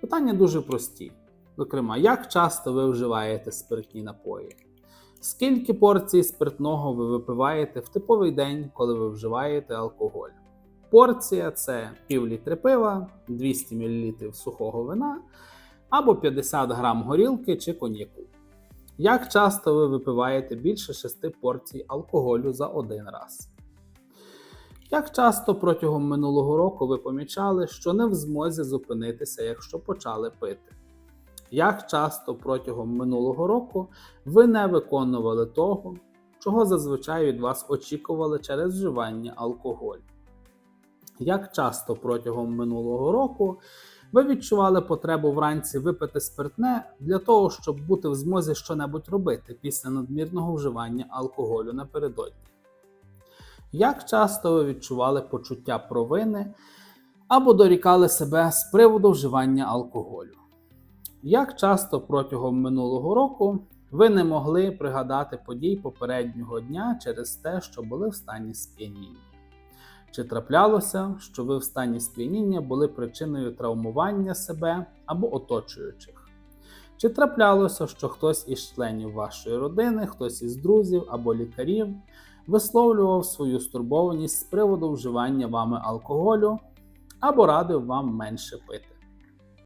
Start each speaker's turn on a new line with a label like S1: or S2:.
S1: Питання дуже прості. Зокрема, як часто ви вживаєте спиртні напої? Скільки порцій спиртного ви випиваєте в типовий день, коли ви вживаєте алкоголь? Порція це пів літри пива, 200 мл сухого вина або 50 грам горілки чи коньяку. Як часто ви випиваєте більше 6 порцій алкоголю за один раз? Як часто протягом минулого року ви помічали, що не в змозі зупинитися, якщо почали пити? Як часто протягом минулого року ви не виконували того, чого зазвичай від вас очікували через вживання алкоголю? Як часто протягом минулого року ви відчували потребу вранці випити спиртне для того, щоб бути в змозі щонебудь робити після надмірного вживання алкоголю напередодні? Як часто ви відчували почуття провини або дорікали себе з приводу вживання алкоголю? Як часто протягом минулого року ви не могли пригадати подій попереднього дня через те, що були в стані сп'яніння? Чи траплялося, що ви в стані сп'яніння були причиною травмування себе або оточуючих? Чи траплялося, що хтось із членів вашої родини, хтось із друзів або лікарів висловлював свою стурбованість з приводу вживання вами алкоголю або радив вам менше пити?